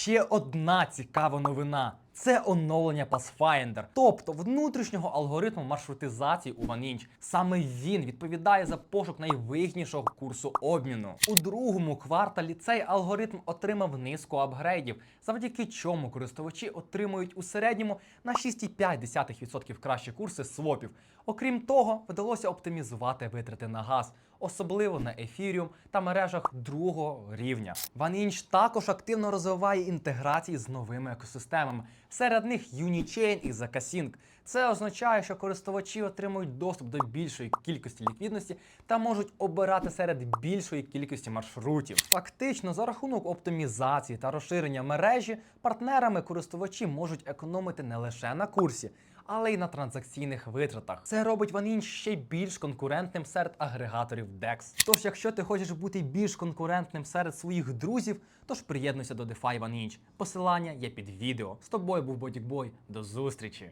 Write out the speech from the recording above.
Ще одна цікава новина. Це оновлення Pathfinder, тобто внутрішнього алгоритму маршрутизації у OneInch. Саме він відповідає за пошук найвигіднішого курсу обміну. У другому кварталі цей алгоритм отримав низку апгрейдів, завдяки чому користувачі отримують у середньому на 6,5% кращі курси свопів. Окрім того, вдалося оптимізувати витрати на газ, особливо на Ethereum та мережах другого рівня. OneInch також активно розвиває інтеграції з новими екосистемами. Серед них Unichain і Zakasync. Це означає, що користувачі отримують доступ до більшої кількості ліквідності та можуть обирати серед більшої кількості маршрутів. Фактично, за рахунок оптимізації та розширення мережі, партнерами користувачі можуть економити не лише на курсі, але й на транзакційних витратах. Це робить OneInch ще більш конкурентним серед агрегаторів DEX. Тож, якщо ти хочеш бути більш конкурентним серед своїх друзів, тож приєднуйся до DeFi OneInch. Посилання є під відео. З тобою був Бодікбой. До зустрічі!